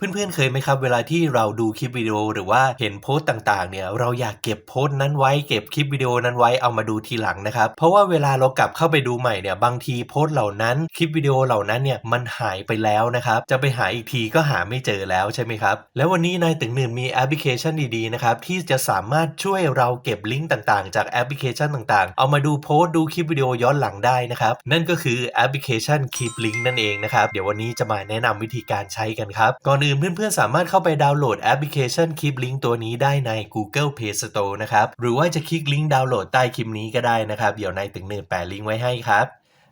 เพื่อนๆ เคยไหมครับ เวลาที่เราดูคลิปวิดีโอหรือว่าเห็นโพสต์ต่างๆ เนี่ยเราอยากเก็บโพสต์นั้นไว้เก็บคลิปวิดีโอนั้นไว้เอามาดูทีหลังนะครับ เพราะว่าเวลาเรากลับเข้าไปดูใหม่เนี่ยบางทีโพสต์เหล่านั้นคลิปวิดีโอเหล่านั้นเนี่ยมันหายไปแล้วนะครับจะไปหาอีกทีก็หาไม่เจอแล้วใช่ไหมครับ แล้ววันนี้นายตึงหนึ่งมีแอปพลิเคชันดีๆนะครับที่จะสามารถช่วยเราเก็บลิงก์ต่างๆ จากแอปพลิเคชันต่างๆ เอามาดูโพสต์ดูคลิปวิดีโอย้อนหลังได้นะครับนั่นก็คือแอปพลิเคชัน Keep Link นั่นเองนะครับเดี๋ยววันนี้จะมาแนะนำวิธีการใช้กันครับก่อนอื่นเพื่อนๆ สามารถเข้าไปดาวน์โหลดแอปพลิเคชัน Keep Link ตัวนี้ได้ใน Google Play Store นะครับ หรือว่าจะคลิกลิงก์ดาวน์โหลดใต้คลิปนี้ก็ได้นะครับ เดี๋ยวนายตึงหนึ่งแปะลิงก์ไว้ให้ครับ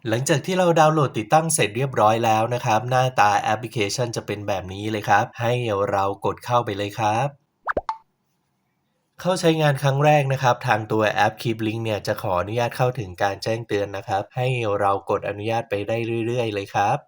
หลังจากที่เราดาวน์โหลดติดตั้งเสร็จเรียบร้อยแล้วนะครับ หน้าตาแอปพลิเคชันจะเป็นแบบนี้เลยครับ ให้เรากดเข้าไปเลยครับเข้าใช้งานครั้งแรกนะครับ ทางตัวแอป Keep Link เนี่ยจะขออนุญาตเข้าถึงการแจ้งเตือนนะครับ ให้เรากดอนุญาตไปได้เรื่อย ๆ เลยครับ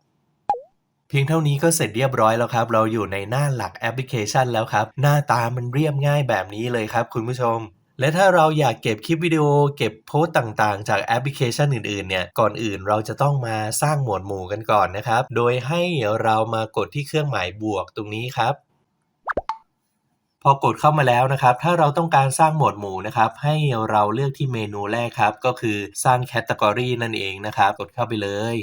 เพียงเท่านี้ก็เสร็จเรียบร้อยแล้วครับ เราอยู่ในหน้าหลักแอปพลิเคชันแล้วครับ หน้าตามันเรียบง่ายแบบนี้เลยครับคุณผู้ชมและถ้าเราอยากเก็บคลิปวิดีโอเก็บโพสต์ต่างๆ จากแอปพลิเคชันอื่นๆเนี่ยก่อนอื่นเราจะต้องมาสร้างหมวดหมู่กันก่อนนะครับ โดยให้เรามากดที่เครื่องหมายบวกตรงนี้ครับ พอกดเข้ามาแล้วนะครับ ถ้าเราต้องการสร้างหมวดหมู่นะครับ ให้เราเลือกที่เมนูแรกครับ ก็คือสร้างแคตตากรีนั่นเองนะครับ กดเข้าไปเลย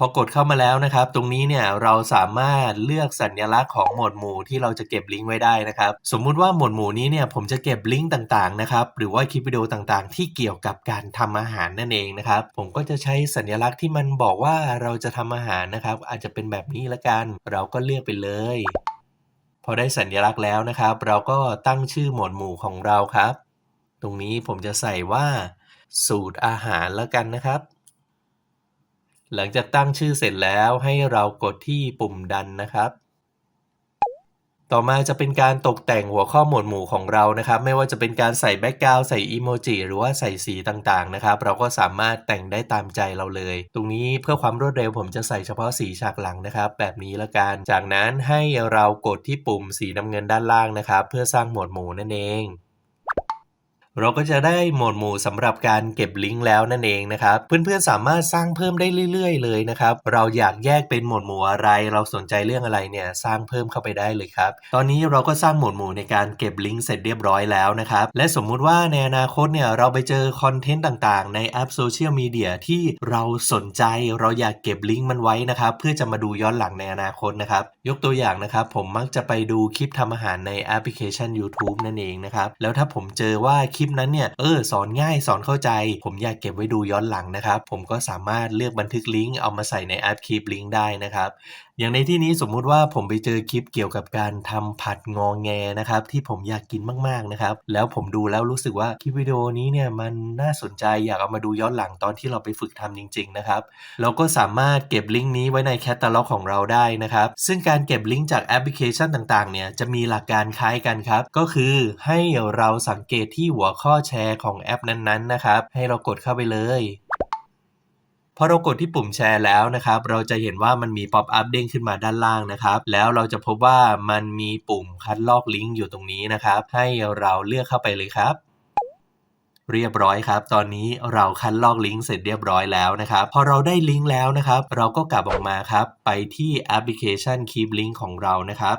พอกดเข้ามาแล้วนะครับ ตรงนี้เนี่ยเราสามารถเลือกสัญลักษณ์ของหมวดหมู่ที่เราจะเก็บลิงก์ไว้ได้นะครับ สมมุติว่าหมวดหมู่นี้เนี่ยผมจะเก็บลิงก์ต่างๆนะครับหรือว่าคลิปวิดีโอต่างๆ ที่เกี่ยวกับการทำอาหารนั่นเองนะครับ ผมก็จะใช้สัญลักษณ์ที่มันบอกว่าเราจะทำอาหารนะครับ อาจจะเป็นแบบนี้ละกัน เราก็เลือกไปเลย พอได้สัญลักษณ์แล้วนะครับ เราก็ตั้งชื่อหมวดหมู่ของเราครับ ตรงนี้ผมจะใส่ว่า สูตรอาหารแล้วกันนะครับ หลังจากตั้งชื่อเสร็จแล้วให้เรากดที่ปุ่มดันนะครับ ต่อมาจะเป็นการตกแต่งหัวข้อหมวดหมู่ของเรานะครับ ไม่ว่าจะเป็นการใส่แบ็กกราวด์ใส่อีโมจิหรือว่าใส่สีต่างๆนะครับ เราก็สามารถแต่งได้ตามใจเราเลย ตรงนี้เพื่อความรวดเร็วผมจะใส่เฉพาะสีฉากหลังนะครับ แบบนี้ละกัน จากนั้นให้เรากดที่ปุ่มสีน้ำเงินด้านล่างนะครับ เพื่อสร้างหมวดหมู่นั่นเอง เราก็จะได้หมวดหมู่สำหรับการเก็บลิงก์แล้วนั่นเองนะครับ เพื่อนๆสามารถสร้างเพิ่มได้เรื่อยๆ เลยนะครับ เราอยากแยกเป็นหมวดหมู่อะไร เราสนใจเรื่องอะไรเนี่ยสร้างเพิ่มเข้าไปได้เลยครับ ตอนนี้เราก็สร้างหมวดหมู่ในการเก็บลิงก์เสร็จเรียบร้อยแล้วนะครับ และสมมุติว่าในอนาคตเนี่ยเราไปเจอคอนเทนต์ต่างๆ ในแอปโซเชียลมีเดียที่เราสนใจเราอยากเก็บลิงก์มันไว้นะครับ เพื่อจะมาดูย้อนหลังในอนาคตนะครับ ยกตัวอย่างนะครับ ผมมักจะไปดูคลิปทำอาหารในแอปพลิเคชัน YouTube นั่นเองนะครับแล้วถ้าผมเจอว่าคลิปนั้นเนี่ยเออสอนง่ายสอนเข้าใจ ผมอยากเก็บไว้ดูย้อนหลังนะครับ ผมก็สามารถเลือกบันทึกลิงก์เอามาใส่ในแอป Keep Link ได้นะครับอย่างในที่นี้สมมุติว่าผมไปเจอคลิปเกี่ยวกับการทำผัดงองแงนะครับที่ผมอยากกินมากๆนะครับแล้วผมดูแล้วรู้สึกว่าคลิปวิดีโอนี้เนี่ยมันน่าสนใจอยากเอามาดูย้อนหลังตอนที่เราไปฝึกทำจริง ๆ นะครับ เราก็สามารถเก็บลิงก์นี้ไว้ในแคตตาล็อกของเราได้นะครับซึ่งการเก็บลิงก์จากแอปพลิเคชันต่างๆเนี่ยจะมีหลักการคล้ายกันครับก็คือให้เราสังเกตที่หัวข้อแชร์ของแอปนั้นๆนะครับ ให้เรากดเข้าไปเลยพอเรากดที่ปุ่มแชร์แล้วนะครับ เราจะเห็นว่ามันมีป๊อปอัพเด้งขึ้นมาด้านล่างนะครับ แล้วเราจะพบว่ามันมีปุ่มคัดลอกลิงก์อยู่ตรงนี้นะครับ ให้เราเลือกเข้าไปเลยครับ เรียบร้อยครับ ตอนนี้เราคัดลอกลิงก์เสร็จเรียบร้อยแล้วนะครับ พอเราได้ลิงก์แล้วนะครับ เราก็กลับออกมาครับ ไปที่แอปพลิเคชัน Keep Link ของเรานะครับ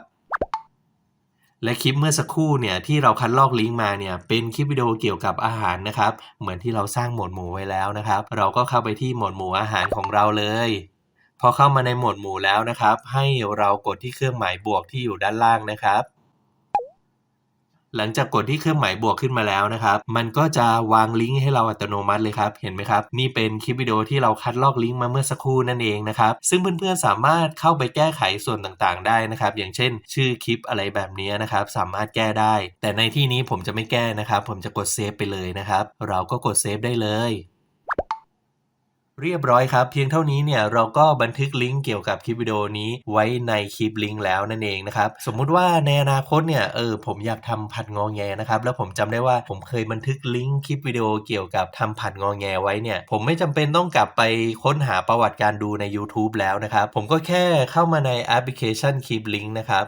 และคลิปเมื่อสักครู่เนี่ยที่เราคัดลอกลิงก์มาเนี่ยเป็นคลิปวิดีโอเกี่ยวกับอาหารนะครับ เหมือนที่เราสร้างหมวดหมู่ไว้แล้วนะครับ เราก็เข้าไปที่หมวดหมู่อาหารของเราเลย พอเข้ามาในหมวดหมู่แล้วนะครับ ให้เรากดที่เครื่องหมายบวกที่อยู่ด้านล่างนะครับ หลังจากกดที่เครื่องหมายบวกขึ้นมาแล้วนะครับ มันก็จะวางลิงก์ให้เราอัตโนมัติเลยครับ เห็นไหมครับ นี่เป็นคลิปวิดีโอที่เราคัดลอกลิงก์มาเมื่อสักครู่นั่นเองนะครับ ซึ่งเพื่อนๆสามารถเข้าไปแก้ไขส่วนต่างๆ ได้นะครับ อย่างเช่น ชื่อคลิปอะไรแบบนี้นะครับ สามารถแก้ได้ แต่ในที่นี้ผมจะไม่แก้นะครับ ผมจะกดเซฟไปเลยนะครับ เราก็กดเซฟได้เลย เรียบร้อยครับ เพียงเท่านี้เนี่ยเราก็บันทึกลิงก์เกี่ยวกับคลิปวิดีโอนี้ไว้ในคลิปลิงก์แล้วนั่นเองนะครับ สมมุติว่าในอนาคตเนี่ยเออผมอยากทำผัดงองแงนะครับ แล้วผมจำได้ว่าผมเคยบันทึกลิงก์คลิปวิดีโอเกี่ยวกับทำผัดงองแงไว้เนี่ยผมไม่จำเป็นต้องกลับไปค้นหาประวัติการดูใน YouTube แล้วนะครับ ผมก็แค่เข้ามาในแอปพลิเคชัน Keep Link นะครับ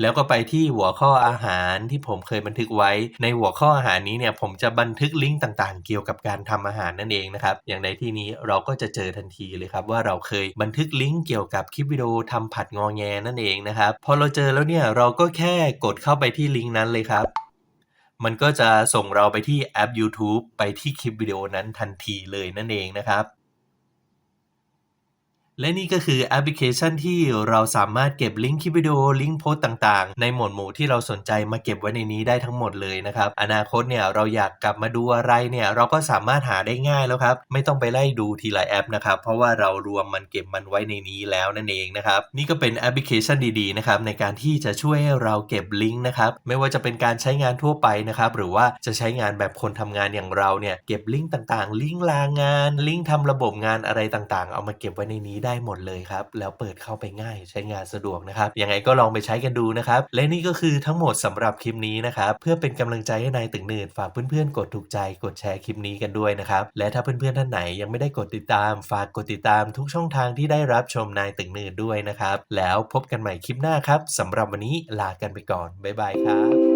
แล้วก็ไปที่หัวข้ออาหารที่ผมเคยบันทึกไว้ ในหัวข้ออาหารนี้เนี่ยผมจะบันทึกลิงก์ต่างๆ เกี่ยวกับการทำอาหารนั่นเองนะครับ อย่างในที่นี้เราก็จะเจอทันทีเลยครับว่าเราเคยบันทึกลิงก์เกี่ยวกับคลิปวิดีโอทำผัดงอแงนั่นเองนะครับ พอเราเจอแล้วเนี่ยเราก็แค่กดเข้าไปที่ลิงก์นั้นเลยครับมันก็จะส่งเราไปที่แอป YouTube ไปที่คลิปวิดีโอนั้นทันทีเลยนั่นเองนะครับ และนี่ก็คือแอปพลิเคชันที่เราสามารถเก็บลิงก์คลิปวิดีโอลิงก์โพสต์ต่างๆ ในหมวดหมู่ที่เราสนใจมาเก็บไว้ในนี้ได้ทั้งหมดเลยนะครับ อนาคตเนี่ยเราอยากกลับมาดูอะไรเนี่ยเราก็สามารถหาได้ง่ายแล้วครับ ไม่ต้องไปไล่ดูทีละแอปนะครับ เพราะว่าเรารวมมันเก็บมันไว้ในนี้แล้วนั่นเองนะครับ นี่ก็เป็นแอปพลิเคชันดีๆนะครับในการที่จะช่วยให้เราเก็บลิงก์นะครับไม่ว่าจะเป็นการใช้งานทั่วไปนะครับหรือว่าจะใช้งานแบบคนทำงานอย่างเราเนี่ยเก็บลิงก์ต่างๆ ลิงก์ลางาน ลิงก์ทำระบบงานอะไรต่างๆ เอามาเก็บไว้ในนี้ได้หมดเลยครับ แล้วเปิดเข้าไปง่ายใช้งานสะดวกนะครับ ยังไงก็ลองไปใช้กันดูนะครับ และนี่ก็คือทั้งหมดสำหรับคลิปนี้นะครับ เพื่อเป็นกำลังใจให้นายตึงหนืดฝากเพื่อนๆ กดถูกใจกดแชร์คลิปนี้กันด้วยนะครับ และถ้าเพื่อนๆท่านไหนยังไม่ได้กดติดตาม ฝากกดติดตามทุกช่องทางที่ได้รับชมนายตึงหนืดด้วยนะครับ แล้วพบกันใหม่คลิปหน้าครับสำหรับวันนี้ลากันไปก่อนบ๊ายบายครับ